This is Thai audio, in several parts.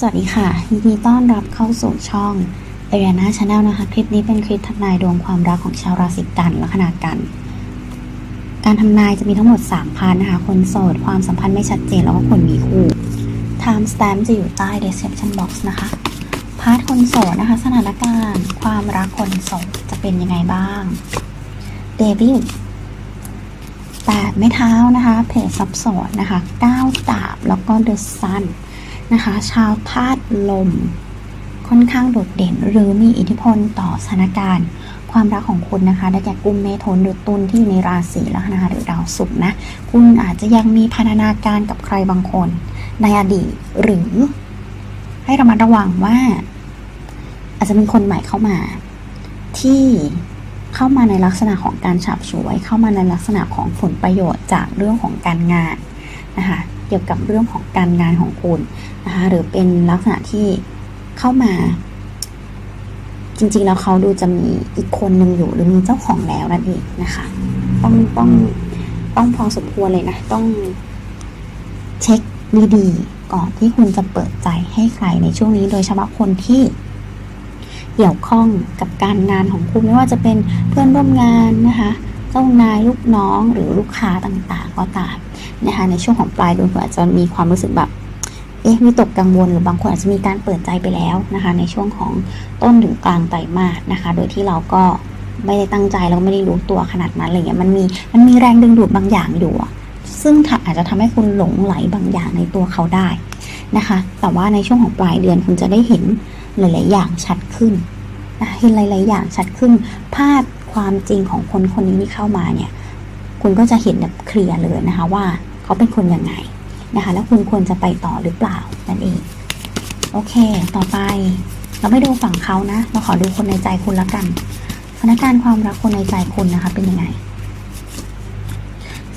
สวัสดีค่ะยินดีต้อนรับเข้าสู่ช่องเอเรียนาชาแนลนะคะ คลิปนี้เป็นคลิปทำนายดวงความรักของชาวราศีกันและขนาดกัน การทำนายจะมีทั้งหมด 3พาร์ทนะคะ คนโสด ความสัมพันธ์ไม่ชัดเจน แล้วก็คนมีคู่ Time stamp จะอยู่ใต้ description box นะคะ พาร์ทคนโสดนะคะ สถานการณ์ ความรักคนโสดจะเป็นยังไงบ้างเดวิดแปดไม้เท้านะคะ เพจซับซ้อนนะคะเก้าดาบ แล้วก็เดอะซัน นะคะ ชาวธาตุลม ค่อนข้างโดดเด่น หรือมีอิทธิพลต่อสถานการณ์ ความรักของคุณนะคะได้แก่กุมเมถุนหรือตุลที่อยู่ในราศีแล้วนะคะหรือดาวศุกร์นะคุณอาจจะยังมีพันธนาการกับใครบางคน ในอดีตหรือ ให้ระมัดระวังว่า อาจจะมีคนใหม่เข้ามา ที่เข้ามาในลักษณะของการฉับฉวย เข้ามาในลักษณะของผลประโยชน์จากเรื่องของการงานนะคะ เกี่ยวกับเรื่องของการงานของคุณนะคะหรือเป็นลักษณะที่เข้ามา จริง ๆ แล้วเขาดูจะมีอีกคนหนึ่งอยู่หรือมีเจ้าของแล้วนั่นเองนะคะ ต้องต้องต้องพอสมควรเลยนะ ต้องเช็คดีๆก่อนที่คุณจะเปิดใจให้ใครในช่วงนี้ โดยเฉพาะคนที่เกี่ยวข้องกับการงานของคุณไม่ว่าจะเป็นเพื่อนร่วมงานนะคะ เจ้านายลูกน้องหรือลูกค้าต่างๆ ก็ตาม นะคะในช่วงของปลายเดือนคุณอาจจะมีความรู้สึกแบบเอ๊ะวิตกกังวลหรือบางคนอาจจะมีการเปิดใจไปแล้วนะคะ ในช่วงของต้นถึงกลางไตรมาสนะคะ โดยที่เราก็ไม่ได้ตั้งใจแล้วก็ไม่ได้รู้ตัวขนาดนั้นอะไรเงี้ยมันมีมันมีแรงดึงดูดบางอย่างอยู่อะซึ่งอาจจะทำให้คุณหลงไหลบางอย่างในตัวเขาได้นะคะ แต่ว่าในช่วงของปลายเดือนคุณจะได้เห็นหลาย ๆ อย่างชัดขึ้นนะเห็นหลาย ๆ อย่างชัดขึ้น ภาพความจริงของคนคนนี้ที่เข้ามาเนี่ย คุณก็จะเห็นแบบเคลียร์เลยนะคะว่า เขาเป็นคนยังไงนะคะ แล้วคุณควรจะไปต่อหรือเปล่านั่นเอง โอเค ต่อไป เราไม่ดูฝั่งเขานะ เราขอดูคนในใจคุณละกันสถานการณ์ความรักคนในใจคุณนะคะ เป็นยังไง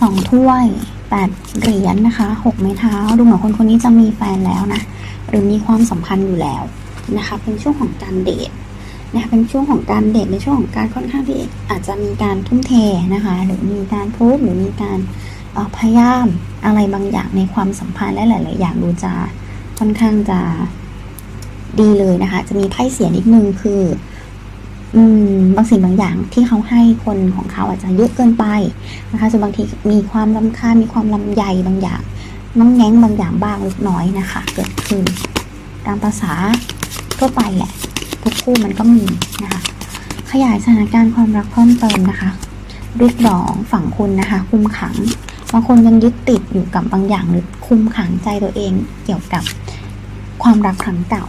สองถ้วยแปดเหรียญนนะคะหกไม้เท้า ดูเหมือนคนคนนี้จะมีแฟนแล้วนะ หรือมีความสัมพันธ์อยู่แล้วนะคะ เป็นช่วงของการเดทนะคะเป็นช่วงของการเดทในช่วงของการค่อนข้างที่อาจจะมีการทุ่มเทนะคะ หรือมีการพูดหรือมีการ พยายามอะไรบางอย่างในความสัมพันธ์และหลาย ๆ อย่างดูจะค่อนข้างจะดีเลยนะคะ จะมีไพ่เสียนิดนึงคือ อืมบางสิ่งบางอย่างที่เขาให้คนของเขาอาจจะเยอะเกินไปนะคะจนบางทีมีความลำคาญมีความลำใหญ่บางอย่างน้องแง้งบางอย่างบ้างเล็กน้อยนะคะ เกิดขึ้นตามภาษาทั่วไปแหละ ทุกคู่มันก็มีนะคะ ขยายสถานการณ์ความรักเพิ่มเติมนะคะเรียกร้องฝั่งคุณนะคะคุมขัง บางคนยังยึดติดอยู่กับบางอย่างหรือคุมขังใจตัวเองเกี่ยวกับความรักครั้งเก่า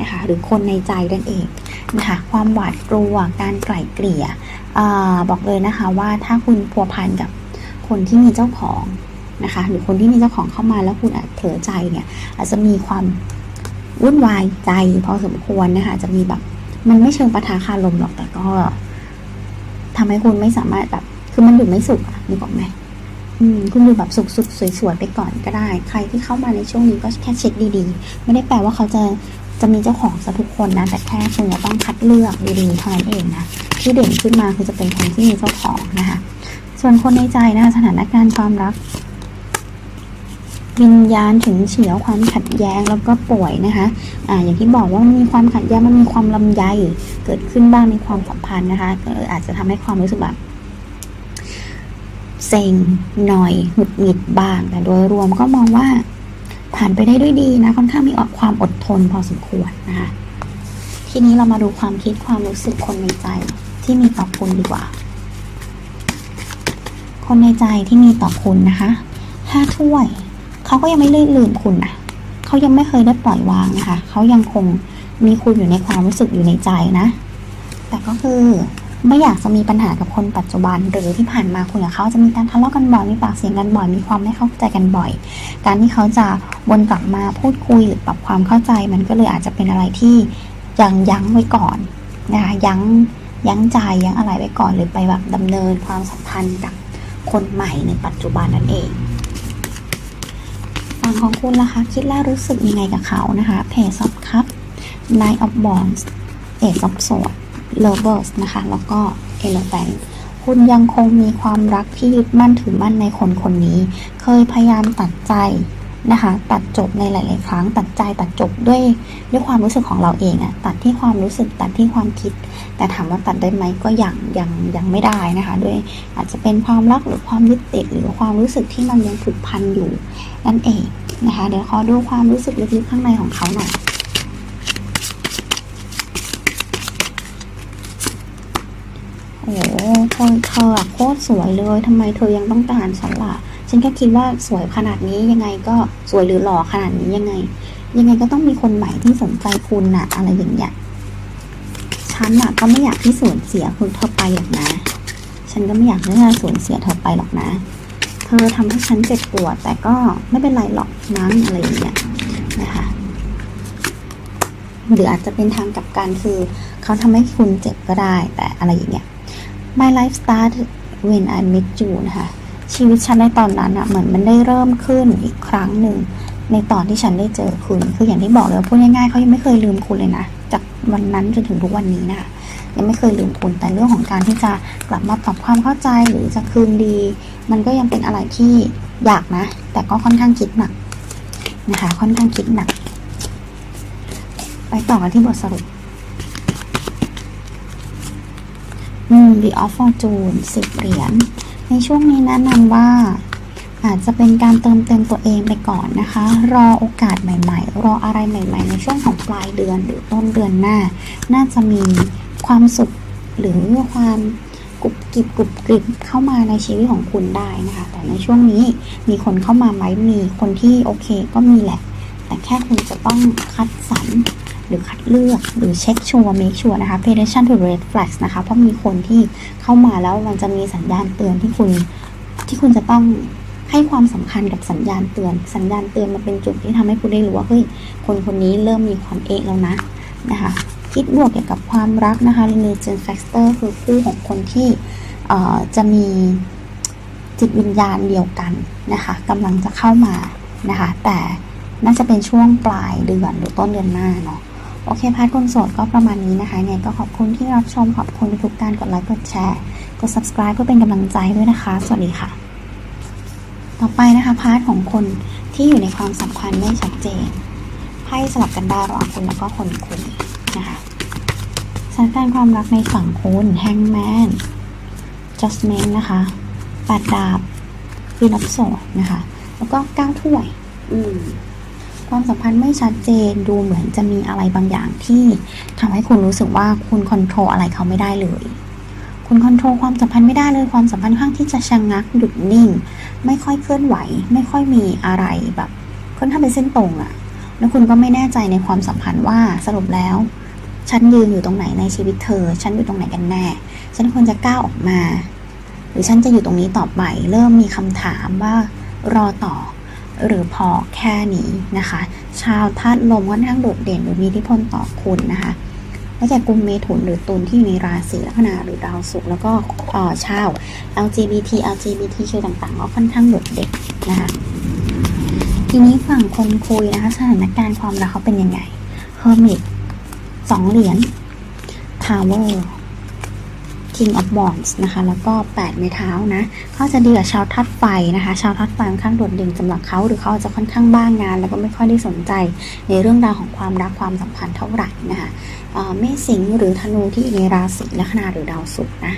นะคะหรือคนในใจนั่นเองนะคะความหวาดกลัวการไกล่เกลี่ยอบอกเลยนะคะว่าถ้าคุณพัวพันกับคนที่มีเจ้าของนะคะหรือคนที่มีเจ้าของเข้ามาแล้วคุณอาจเผลอใจเนี่ยอาจจะมีความวุ่นวายใจพอสมควรนะคะจะมีแบบมันไม่เชิงปะทะคารมหรอกแต่ก็ทำให้คุณไม่สามารถแบบคือมันอยู่ไม่สุขอะนึกออกไหมอืม คุณอยู่แบบสุขๆสวยๆไปก่อนก็ได้ ใครที่เข้ามาในช่วงนี้ก็แค่เช็คดีๆ ไม่ได้แปลว่าเขาจะจะมีเจ้าของซะทุกคนนะ แต่แค่คุณจะต้องคัดเลือกดีๆเท่านั้นเองนะที่เด่นขึ้นมาคือจะเป็นคนที่มีเจ้าของนะคะส่วนคนในใจนะคะสถานการณ์ความรัก วิญญาณถึงเฉียวความขัดแย้งแล้วก็ป่วยนะคะอ่าอย่างที่บอกว่ามันมีความขัดแย้งมันมีความลำใยเกิดขึ้นบ้างในความสัมพันธ์นะคะก็อาจจะทำให้ความรู้สึกแบบ เซ็งหน่อยหงุดหงิดบ้าง แต่โดยรวมก็มองว่า ผ่านไปได้ด้วยดีนะ ค่อนข้างมีออความอดทนพอสมควรนะคะทีนี้เรามาดูความคิดความรู้สึกคนในใจที่มีต่อคุณดีกว่า คนในใจที่มีต่อคุณนะคะห้าถ้วย เขาก็ยังไม่ลืมคุณนะเขายังไม่เคยได้ปล่อยวางนะคะ เขายังคงมีคุณอยู่ในความรู้สึกอยู่ในใจนะ แต่ก็คือ ไม่อยากจะมีปัญหากับคนปัจจุบัน หรือที่ผ่านมาคุณกับเขาจะมีการทะเลาะกันบ่อยมีปากเสียงกันบ่อยมีความไม่เข้าใจกันบ่อย การที่เขาจะวนกลับมาพูดคุยหรือปรับความเข้าใจ มันก็เลยอาจจะเป็นอะไรที่ยังยั้งไว้ก่อนนะคะยั้งยั้งใจยั้งอะไรไว้ก่อนหรือไปแบบดำเนินความสัมพันธ์กับคนใหม่ในปัจจุบันนั่นเองฝั่งของคุณล่ะคะ คิดแล้วรู้สึกยังไงกับเขานะคะเพจซับคัพ Nine of Wands Ace of Swords Lovers นะคะ แล้วก็ Elephant คุณยังคงมีความรักที่ยึดมั่นถือมั่นในคนคนนี้ เคยพยายามตัดใจนะคะ ตัดจบในหลาย ๆ ครั้ง ตัดใจตัดจบด้วยด้วยความรู้สึกของเราเองอะตัดที่ความรู้สึกตัดที่ความคิด แต่ถามว่าตัดได้ไหมก็ยังยังยังไม่ได้นะคะ ด้วยอาจจะเป็นความรักหรือความยึดติดหรือความรู้สึกที่มันยังผูกพันอยู่นั่นเองนะคะ เดี๋ยวขอดูความรู้สึกลึกๆข้างในของเขาหน่อย โอ้โหเธอเธอโคตรสวยเลยทำไมเธอยังต้องการฉันล่ะ ฉันแค่คิดว่าสวยขนาดนี้ยังไงก็สวยหรือหล่อขนาดนี้ยังไง ยังไงก็ต้องมีคนใหม่ที่สนใจคุณน่ะอะไรอย่างเงี้ย ฉันน่ะก็ไม่อยากที่สูญเสียคุณเธอไปหรอกนะ ฉันก็ไม่อยากที่จะสูญเสียเธอไปหรอกนะ เธอทำให้ฉันเจ็บปวดแต่ก็ไม่เป็นไรหรอกมั้งอะไรอย่างเงี้ยนะคะหรืออาจจะเป็นทางกับกันคือเขาทำให้คุณเจ็บก็ได้แต่อะไรอย่างเงี้ย My life started when I met you นะคะชีวิตฉันในตอนนั้นอะเหมือนมันได้เริ่มขึ้นอีกครั้งหนึ่งในตอนที่ฉันได้เจอคุณ คืออย่างที่บอกเลยพูดง่ายๆเขายังไม่เคยลืมคุณเลยนะ จากวันนั้นจนถึงทุกวันนี้นะคะยังไม่เคยลืมคุณ แต่เรื่องของการที่จะกลับมาปรับความเข้าใจหรือจะคืนดี มันก็ยังเป็นอะไรที่อยากนะ แต่ก็ค่อนข้างคิดหนักนะคะ ค่อนข้างคิดหนัก ไปต่อกันที่บทสรุป อืม The of Fortune สิบเหรียญ ในช่วงนี้แนะนำว่า อาจจะเป็นการเติมเต็มตัวเองไปก่อนนะคะ รอโอกาสใหม่ๆ รออะไรใหม่ ๆ ในช่วงของปลายเดือนหรือต้นเดือนหน้า น่าจะมีความสุขหรือความกรุบกริบกรุบกริบเข้ามาในชีวิตของคุณได้นะคะ แต่ในช่วงนี้มีคนเข้ามาไหมมีคนที่โอเคก็มีแหละ แต่แค่คุณจะต้องคัดสรร หรือคัดเลือกหรือเช็คชัวร์ make sure นะคะ pay attention to red flags นะคะ เพราะมีคนที่เข้ามาแล้วมันจะมีสัญญาณเตือนที่คุณที่คุณจะต้องให้ความสำคัญกับสัญญาณเตือน สัญญาณเตือนมันเป็นจุดที่ทำให้คุณได้รู้ว่าเฮ้ยคนคนนี้เริ่มมีความเอกแล้วนะนะคะ คิดบวกเกี่ยวกับความรักนะคะ religion factor คือคู่ของคนที่จะมีจิตวิญญาณเดียวกันนะคะกำลังจะเข้ามานะคะ แต่น่าจะเป็นช่วงปลายเดือนหรือต้นเดือนหน้าเนาะ โอเคพาร์ทคนโสดก็ประมาณนี้นะคะไงก็ขอบคุณที่รับชมขอบคุณทุกการกดไลค์กดแชร์กด subscribe เพื่อเป็นกำลังใจด้วยนะคะ สวัสดีค่ะ ต่อไปนะคะ พาร์ทของคนที่อยู่ในความสัมพันธ์ไม่ชัดเจนไพ่สลับกันได้ระหว่างคุณแล้วก็คนคุยนะคะสถานการณ์ความรักในฝั่งคุณแฮงแมน judgment นะคะแปดดาบวีนับโสดนะคะ แล้วก็เก้าถ้วย อืม ความสัมพันธ์ไม่ชัดเจนดูเหมือนจะมีอะไรบางอย่างที่ทำให้คุณรู้สึกว่าคุณคอนโทรลอะไรเขาไม่ได้เลย คุณคอนโทรลความสัมพันธ์ไม่ได้เลยความสัมพันธ์ข้างที่จะชะงงักหยุดนิ่ง ไม่ค่อยเคลื่อนไหว ไม่ค่อยมีอะไรแบบค่อนข้างเป็นเส้นตรงอะแล้วคุณก็ไม่แน่ใจในความสัมพันธ์ว่าสรุปแล้ว ฉันยืนอยู่ตรงไหนในชีวิตเธอ ฉันอยู่ตรงไหนกันแน่ ฉันควรจะก้าวออกมา หรือฉันจะอยู่ตรงนี้ต่อไปเริ่มมีคำถามว่ารอต่อ หรือพอแค่นี้นะคะ ชาวธาตุลมค่อนข้างโดดเด่นหรือมีอิทธิพลต่อคุณนะคะได้แก่กลุ่มเมถุนหรือตุลที่อยู่ในราศีลัคนาหรือดาวศุกร์แล้วก็เออชาว LGBT LGBTQ ต่างๆก็ค่อนข้างโดดเด่นนะคะทีนี้ฝั่งคนคุยนะคะสถานการณ์ความรักเขาเป็นยังไง Hermit สองเหรียญ Tower King of Wands นะคะ แล้วก็ 8 ไม้เท้านะเขาจะดีกับชาวทัดไฟนะคะ ชาวทัดไฟค่อนข้างโดดเด่นสำหรับเขาหรือเขาจะค่อนข้างบ้างงาน แล้วก็ไม่ค่อยได้สนใจในเรื่องราวของความรักความสัมพันธ์เท่าไหร่นะคะเมษสิงหรือธนูที่อยู่ในราศีลัคนาหรือดาวศุกร์นะ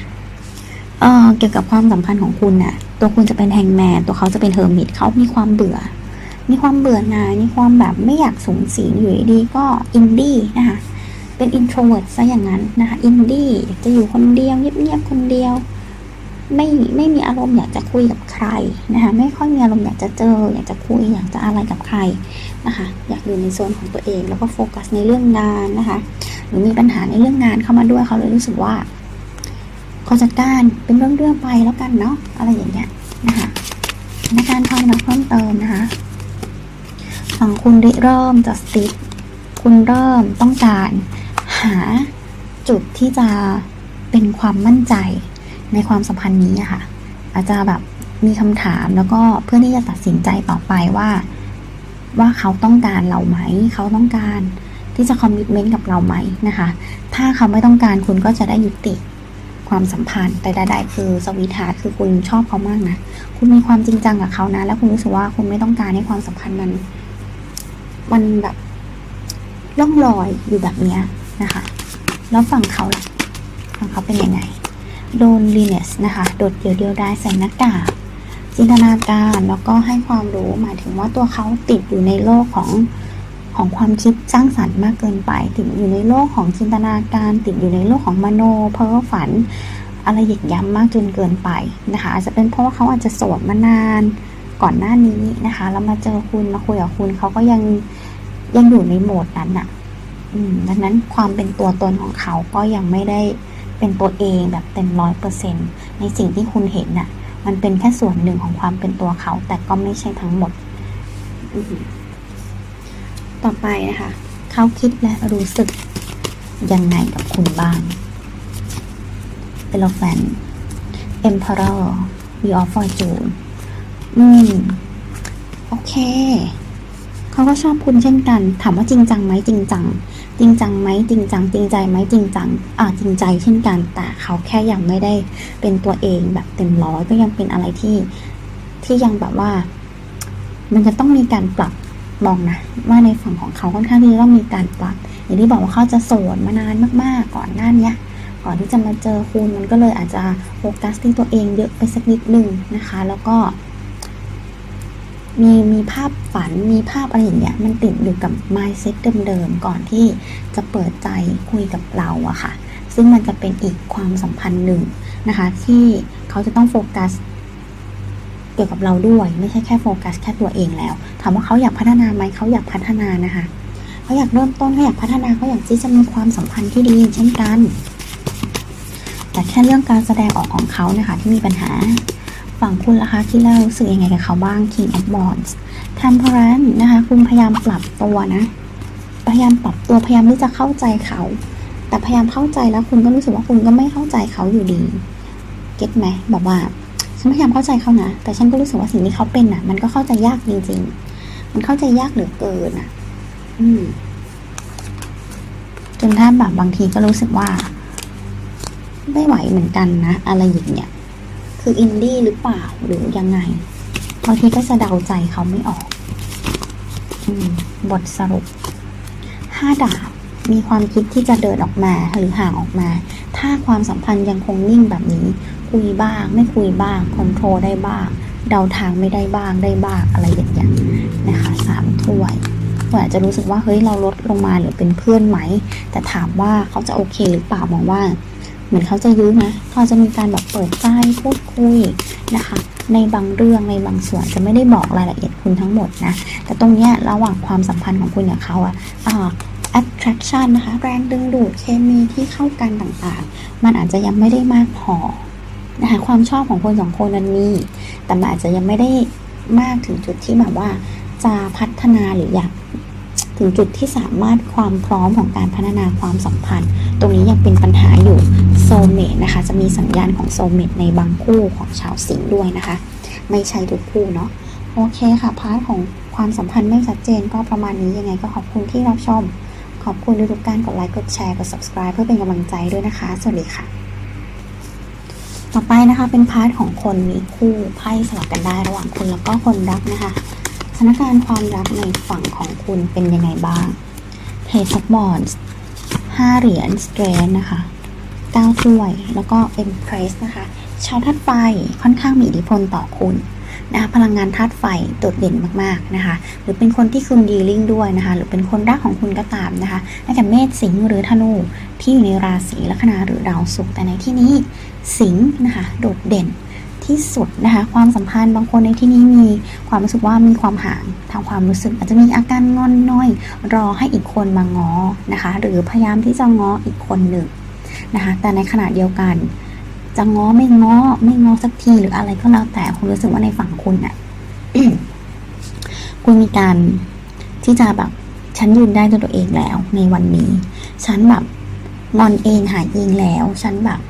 เเกี่ยวกับความสัมพันธ์ของคุณน่ะตัวคุณจะเป็นแฮงแมนตัวเขาจะเป็นเฮอร์มิตเขามีความเบื่อ มีความเบื่อหน่ายมีความแบบไม่อยากสูงสิงอยู่ดีก็อินดี้นะคะ เป็นอินโทรเวิร์ตซะอย่างนั้นนะคะอินดี้อยากจะอยู่คนเดียวเงียบๆคนเดียว ไม่ไม่มีอารมณ์อยากจะคุยกับใครนะคะไม่ค่อยมีอารมณ์อยากจะเจอ อยากจะคุยอยากจะอะไรกับใครนะคะอยากอยู่ในโซนของตัวเองแล้วก็โฟกัสในเรื่องงานนะคะหรือมีปัญหาในเรื่องงานเข้ามาด้วยเขาเลยรู้สึกว่าขอจัดการเป็นเรื่องๆไปแล้วกันเนาะอะไรอย่างเงี้ยนะคะในการความรักเพิ่มเติมนะคะฝั่งคุณเริ่มจะสติคุณเริ่มต้องการ หาจุดที่จะเป็นความมั่นใจในความสัมพันธ์นี้ค่ะ อาจจะแบบมีคำถามแล้วก็เพื่อที่จะตัดสินใจต่อไปว่า ว่าเขาต้องการเราไหม เขาต้องการที่จะคอมมิชเมนต์กับเราไหมนะคะ ถ้าเขาไม่ต้องการคุณก็จะได้ยุติความสัมพันธ์ แต่ใดๆคือสวีทาคือคุณชอบเขามากนะ คุณมีความจริงจังกับเขานะ แล้วคุณรู้สึกว่าคุณไม่ต้องการให้ความสัมพันธ์มัน มันแบบล่องลอยอยู่แบบเนี้ย นะคะ แล้วฝั่งเขาล่ะฝั่งเขาเป็นยังไง โดนลีเนสนะคะ โดดเดี่ยวเดียวได้ใส่หน้ากากจินตนาการแล้วก็ให้ความรู้หมายถึงว่าตัวเขาติดอยู่ในโลกของของความคิดสร้างสรรค์มากเกินไปติดอยู่ในโลกของจินตนาการ ติดอยู่ในโลกของมโนเพ้อฝัน อะไรหยิกย้ำมากจนเกินไปนะคะอาจจะเป็นเพราะว่าเขาอาจจะโสดมานานก่อนหน้านี้นะคะแล้วมาเจอคุณมาคุยกับคุณเขาก็ยังยังอยู่ในโหมดนั้นน่ะ ดังนั้นความเป็นตัวตนของเขาก็ยังไม่ได้เป็นตัวเองแบบเต็มร้อยเปอร์เซ็นในสิ่งที่คุณเห็นน่ะ มันเป็นแค่ส่วนหนึ่งของความเป็นตัวเขา แต่ก็ไม่ใช่ทั้งหมดอือหือต่อไปนะคะ เขาคิดและรู้สึกยังไงกับคุณบ้างเ e ลแฟน Emperor We of Fortune อืม โอเค เขาก็ชอบคุณเช่นกัน ถามว่าจริงจังไหมจริงจัง จริงจังไหมจริงจัง จริงใจไหมจริงจังอ่าจริงใจเช่นกัน แต่เขาแค่ยังไม่ได้เป็นตัวเองแบบเต็มร้อยก็ยังเป็นอะไรที่ที่ยังแบบว่า มันจะต้องมีการปรับมองนะว่าในฝั่งของเขาค่อนข้างที่จะต้องมีการปรับ อย่างที่บอกว่าเขาจะโสดมานานมาก ๆ ก่อนหน้าเนี้ยก่อนที่จะมาเจอคุณมันก็เลยอาจจะโฟกัสที่ตัวเองเยอะไปสักนิดนึงนะคะ แล้วก็ มีมีภาพฝันมีภาพอะไรอย่างเงี้ยมันติดอยู่กับ mindset เดิมๆก่อนที่จะเปิดใจคุยกับเราอะค่ะ ซึ่งมันจะเป็นอีกความสัมพันธ์หนึ่งนะคะ ที่เขาจะต้องโฟกัสเกี่ยวกับเราด้วยไม่ใช่แค่โฟกัสแค่ตัวเองแล้วถามว่าเขาอยากพัฒนาไหมเขาอยากพัฒนานะคะเขาอยากเริ่มต้นเขาอยากพัฒนาเขาอยากที่จะมีความสัมพันธ์ที่ดีเช่นกัน แต่แค่เรื่องการแสดงออกของเขานะคะที่มีปัญหา ฝั่งคุณล่ะคะคิดแล้วรู้สึกยังไงกับเขาบ้าง King of Wands Temperance นะคะ คุณพยายามปรับตัวนะ พยายามปรับตัวพยายามที่จะเข้าใจเขา แต่พยายามเข้าใจแล้วคุณก็รู้สึกว่าคุณก็ไม่เข้าใจเขาอยู่ดี เก็ตไหมแบบว่าฉันพยายามเข้าใจเขานะ แต่ฉันก็รู้สึกว่าสิ่งที่เขาเป็นน่ะ มันก็เข้าใจยากจริงๆ มันเข้าใจยากเหลือเกินอะ อืมจนถ้าแบบบางทีก็รู้สึกว่า ไม่ไหวเหมือนกันนะ อะไรอย่างเงี้ย คืออินดี้หรือเปล่าหรือยังไงบางทีก็จะเดาใจเขาไม่ออกอบทสรุปห้าดาบมีความคิดที่จะเดินออกมาหรือห่างออกมา ถ้าความสัมพันธ์ยังคงนิ่งแบบนี้ คุยบ้าง ไม่คุยบ้างคอนโทรลได้บ้าง เดาทางไม่ได้บ้างได้บ้างอะไรอย่างเงี้ยนะคะสามถ้วยคุณอาจจะรู้สึกว่าเฮ้ยเราลดลงมาหรือเป็นเพื่อนไหม แต่ถามว่าเขาจะโอเคหรือเปล่ามองว่า เหมือนเขาจะยื้อนะเขาจะมีการแบบเปิดใจพูดคุยนะคะ ในบางเรื่องในบางส่วนจะไม่ได้บอกรายละเอียดคุณทั้งหมดนะ แต่ตรงเนี้ยระหว่างความสัมพันธ์ของคุณกับเขาอะอ่า attraction นะคะ แรงดึงดูดเคมีที่เข้ากันต่างๆ มันอาจจะยังไม่ได้มากพอนะคะความชอบของคนสองคนนั้นมีแต่มันอาจจะยังไม่ได้มากถึงจุดที่แบบว่าจะพัฒนาหรืออยาก ถึงจุดที่สามารถความพร้อมของการพัฒนาความสัมพันธ์ ตรงนี้ยังเป็นปัญหาอยู่โซเมตนะคะ จะมีสัญญาณของโซเมตในบางคู่ของชาวสิงห์ด้วยนะคะ ไม่ใช่ทุกคู่เนาะโอเคค่ะ พาร์ทของความสัมพันธ์ไม่ชัดเจนก็ประมาณนี้ยังไงก็ขอบคุณที่รับชม ขอบคุณทุกการกดไลค์กดแชร์กด subscribe เพื่อเป็นกำลังใจด้วยนะคะ สวัสดีค่ะ ต่อไปนะคะเป็นพาร์ทของคนมีคู่ไพ่สลับกันได้ระหว่างคุณแล้วก็คนรักนะคะ สถานการณ์ความรักในฝั่งของคุณเป็นยังไงบ้าง Page of Wands ห้าเหรียญ Strength นะคะเก้าถ้วย แล้วก็ Empress นะคะ ชาวธาตุไฟค่อนข้างมีอิทธิพลต่อคุณนะคะพลังงานธาตุไฟโดดเด่นมากๆนะคะ หรือเป็นคนที่คุณดีลิ่งด้วยนะคะ หรือเป็นคนรักของคุณก็ตามนะคะได้แก่เมษสิงห์หรือธนูที่อยู่ในราศีลัคนาหรือดาวศุกร์แต่ในที่นี้สิงห์นะคะ โดดเด่น ที่สุดนะคะ ความสัมพันธ์บางคนในที่นี้มีความรู้สึกว่ามีความห่างทางความรู้สึก อาจจะมีอาการงอนน้อย รอให้อีกคนมาง้อนะคะ หรือพยายามที่จะง้ออีกคนหนึ่งนะคะ แต่ในขณะเดียวกัน จะง้อไม่ง้อไม่ง้อสักทีหรืออะไรก็แล้วแต่คุณรู้สึกว่าในฝั่งคุณน่ะคุณมีการที่จะแบบฉันยืนได้ด้วยตัวเองแล้วในวันนี้ ฉันแบบงอนเองหายเองแล้ว ฉันแบบ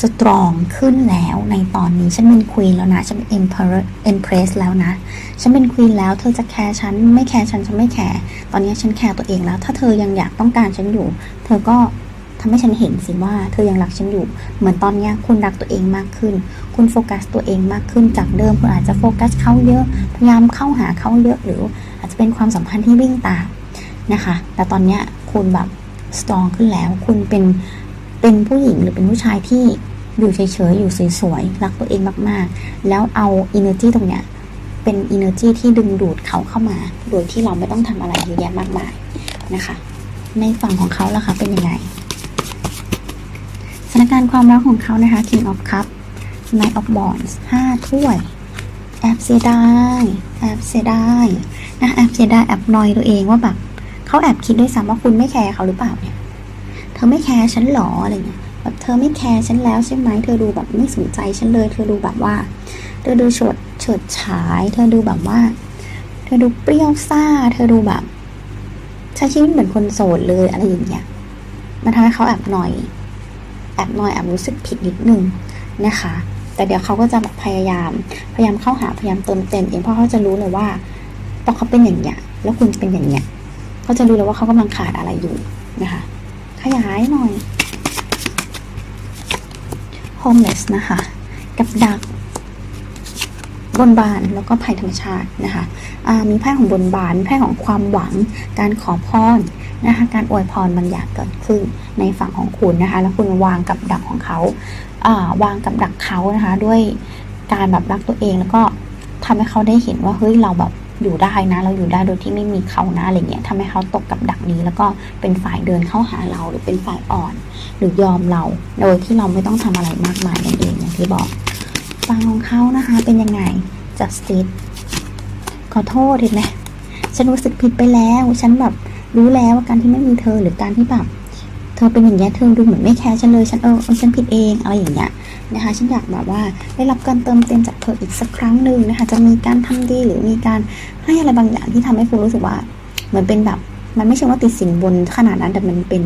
สตรองขึ้นแล้วในตอนนี้ ฉันเป็นควีนแล้วนะ ฉันเป็น emperor empress แล้วนะ ฉันเป็นควีนแล้ว เธอจะแคร์ฉัน ไม่แคร์ฉัน ฉันไม่แคร์ตอนนี้ฉันแคร์ตัวเองแล้ว ถ้าเธอยังอยากต้องการฉันอยู่ เธอก็ทำให้ฉันเห็นสิว่าเธอยังรักฉันอยู่ เหมือนตอนนี้คุณรักตัวเองมากขึ้น คุณโฟกัสตัวเองมากขึ้นจากเดิมคุณอาจจะโฟกัสเขาเยอะ พยายามเข้าหาเขาเยอะ หรืออาจจะเป็นความสัมพันธ์ที่วิ่งตามนะคะ แต่ตอนนี้คุณแบบสตรองขึ้นแล้ว คุณเป็น เป็นผู้หญิงหรือเป็นผู้ชายที่อยู่เฉยๆอยู่สวยๆรักตัวเองมากๆ แล้วเอา energy ตรงเนี้ยเป็น energy ที่ดึงดูดเขาเข้ามา โดยที่เราไม่ต้องทำอะไรเยอะแยะมากมายนะคะ ในฝั่งของเขาล่ะคะเป็นยังไงสถานการณ์ความรักของเขานะคะ King of Cup Knight of Wands ห้าถ้วยแอบเสียดายแอบเสียดายนะแอบเสียดายแอบนอยตัวเองว่าแบบเขาแอบคิดด้วยซ้ำว่าคุณไม่แคร์เขาหรือเปล่าเนี่ย อไม่แคร์ฉันหรออะไรเงี้ยแบบเธอไม่แคร์ฉันแล้วใช่ไหมเธอดูแบบไม่สนใจฉันเลย เธอดูแบบว่า เธอดูเฉิดเฉิดฉาย เธอดูแบบว่า เธอดูเปรี้ยวซ่า เธอดูแบบใช้ชีวิตเหมือนคนโสดเลยอะไรอย่างเงี้ยมันทำให้เขาแอบหน่อย แอบหน่อยแอบรู้สึกผิดนิดนึงนะคะแต่เดี๋ยวเขาก็จะแบบพยายาม พยายามเข้าหาพยายามเติมเต็มเองเพราะเขาจะรู้เลยว่าพอเขาเป็นอย่างเงี้ยแล้วคุณเป็นอย่างเงี้ยเขาจะรู้เลยว่าเขากำลังขาดอะไรอยู่นะคะ ขยายหน่อย homeless นะคะ กับดัก บนบานแล้วก็ภัยธรรมชาตินะคะอ่ามีไพ่ของบนบานไพ่ของความหวัง การขอพรนะคะการอวยพรบางอย่างเกิดขึ้นในฝั่งของคุณนะคะ แล้วคุณวางกับดักของเขาาวางกับดักเขานะคะ ด้วยการแบบรักตัวเองแล้วก็ทำให้เขาได้เห็นว่าเฮ้ยเราแบบ อยู่ได้นะ เราอยู่ได้โดยที่ไม่มีเขานะอะไรเงี้ยทำให้เขาตกกับดักนี้ แล้วก็เป็นฝ่ายเดินเข้าหาเรา หรือเป็นฝ่ายอ่อน หรือยอมเรา โดยที่เราไม่ต้องทำอะไรมากมายนั่นเองอย่างที่บอกฟังของเขานะคะ เป็นยังไง justice ขอโทษเห็นไหมฉันรู้สึกผิดไปแล้ว ฉันแบบรู้แล้วว่าการที่ไม่มีเธอหรือการที่แบบเธอเป็นอย่างเงี้ยเธอดูเหมือนไม่แคร์ฉันเลยฉันเออเออฉันผิดเองอะไรอย่างเงี้ย นะคะ ฉันอยากแบบว่าได้รับการเติมเต็มจากเธออีกสักครั้งหนึ่งนะคะ จะมีการทำดีหรือมีการให้อะไรบางอย่างที่ทำให้คุณรู้สึกว่าเหมือนเป็นแบบ มันไม่ใช่ว่าติดสินบนขนาดนั้นแต่มันเป็น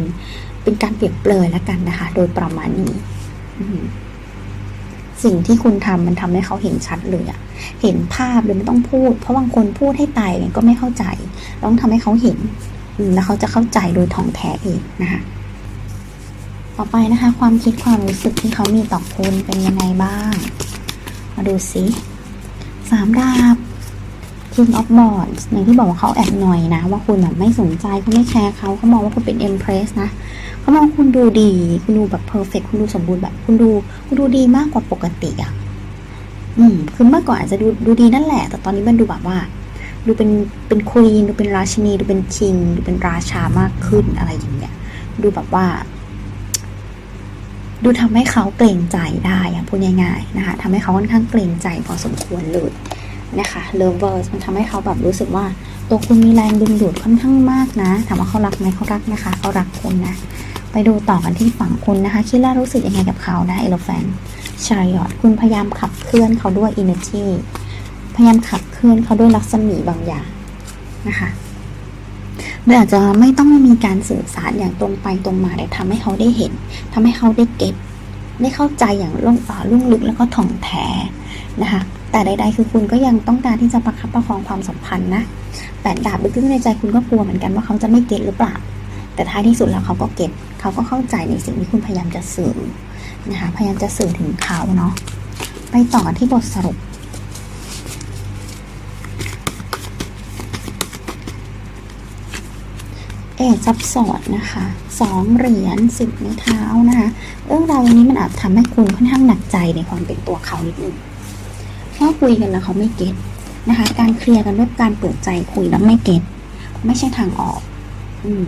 เป็นการเปรียบเปรยแล้วกันนะคะ โดยประมาณนี้สิ่งที่คุณทำมันทำให้เขาเห็นชัดเลยอะเห็นภาพเลยไม่ต้องพูด เพราะบางคนพูดให้ตายก็ไม่เข้าใจ ต้องทำให้เขาเห็น แล้วเขาจะเข้าใจโดยท่องแท้เองนะคะ ต่อไปนะคะ ความคิดความรู้สึกที่เขามีต่อคุณเป็นยังไงบ้าง มาดูสิสามดาบ King of Wands อย่างที่บอกว่าเขาแอบหน่อยนะ ว่าคุณแบบไม่สนใจเขาไม่แคร์เขาเขามองว่าคุณเป็น Empress นะเขามองคุณดูดี คุณดูแบบ perfect คุณดูสมบูรณ์แบบ คุณดูคุณดูดีมากกว่าปกติอะอืมคือเมื่อก่อนอาจจะดูดูดีนั่นแหละ แต่ตอนนี้มันดูแบบว่า ดูเป็นเป็นควีนดูเป็นราชินี ดูเป็นคิง ดูเป็นราชามากขึ้นอะไรอย่างเงี้ย ดูแบบว่า ดูทำให้เขาเกรงใจได้อะพูดง่ายๆนะคะทำให้เขาค่อนข้างเกรงใจพอสมควรเลยนะคะ lovers มันทำให้เขาแบบรู้สึกว่าตัวคุณมีแรงดึงดูดค่อนข้างมากนะถามว่าเขารักไหมเขารักนะคะเขารักคุณนะ ไปดูต่อกันที่ฝั่งคุณนะคะคิดล้วรู้สึกยังไงกับเขานะ elephant ชายอดคุณพยายามขับเคลื่อนเขาด้วย energy พยายามขับเคลื่อนเขาด้วยลักษมีบางอย่างนะคะ โดยอาจจะไม่ต้องมีการสื่อสารอย่างตรงไปตรงมาแต่ทำให้เขาได้เห็นทำให้เขาได้เก็ตได้เข้าใจอย่างลุ่งอ่าลุ่งลึกแล้วก็ถ่องแท้นะคะแต่ใดๆคือคุณก็ยังต้องการที่จะประคับประคองความสัมพันธ์นะแต่ดาบลึกๆในใจคุณก็กลัวเหมือนกันว่าเขาจะไม่เก็ตหรือเปล่า แต่ท้ายที่สุดแล้วเขาก็เก็ตเขาก็เข้าใจในสิ่งที่คุณพยายามจะสื่อนะคะพยายามจะสื่อถึงเขาเนาะไปต่อที่บทสรุป เอกซับสอดนะคะสองเหรียญสิบในเท้านะคะเรื่องราวนี้มันอาจทำให้คุณค่อนข้างหนักใจในความเป็นตัวเขานิดนึงเพราะคุยกันแล้วเขาไม่เก็ตนะคะ การเคลียร์กันด้วยการเปิดใจคุยแล้วไม่เก็ตไม่ใช่ทางออก อืม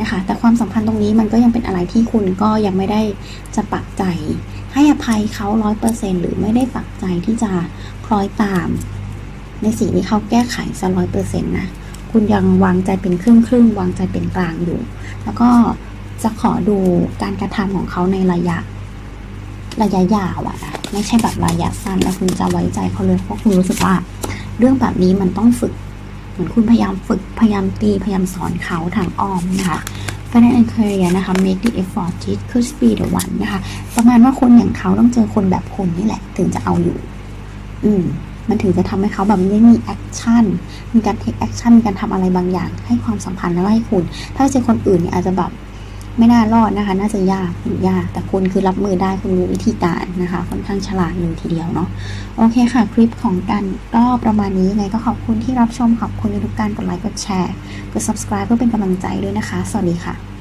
นะคะ แต่ความสัมพันธ์ตรงนี้มันก็ยังเป็นอะไรที่คุณก็ยังไม่ได้จะปักใจ ให้อภัยเขาร้อยเปอร์เซ็นหรือไม่ได้ปักใจที่จะคล้อยตาม ในสิ่งที่เขาแก้ไขซะร้อยเปอร์เซ็นต์นะ คุณยังวางใจเป็นครึ่งครึ่งๆวางใจเป็นกลางอยู่ แล้วก็จะขอดูการกระทำของเขาในระยะ ระยะยาวอะนะไม่ใช่แบบระยะสั้นแล้วคุณจะไว้ใจเขาเลยเพราะคุณรู้สึกว่า เรื่องแบบนี้มันต้องฝึก เหมือนคุณพยายามฝึกพยายามตีพยายามสอนเขาทางอ้อมนะคะ Finance and Career นะคะ make the effort it could be the one นะคะ ประมาณว่าคนอย่างเขาต้องเจอคนแบบคุณนี่แหละ ถึงจะเอาอยู่ อืม มันถึงจะทำให้เขาแบบได้มีแอคชั่น มีการเทคแอคชั่น มีการทำอะไรบางอย่าง ให้ความสัมพันธ์แล้วให้คุณ ถ้าเจอคนอื่นเนี่ยอาจจะแบบไม่น่ารอดนะคะ น่าจะยากอยู่ยาก แต่คุณคือรับมือได้คุณรู้วิธีการนะคะ ค่อนข้างฉลาดเลยทีเดียวเนาะ โอเคค่ะ คลิปของกันก็ประมาณนี้ยังไงก็ขอบคุณที่รับชม ขอบคุณทุกการกดไลค์ กดแชร์ กด subscribe เพื่อเป็นกำลังใจด้วยนะคะ สวัสดีค่ะ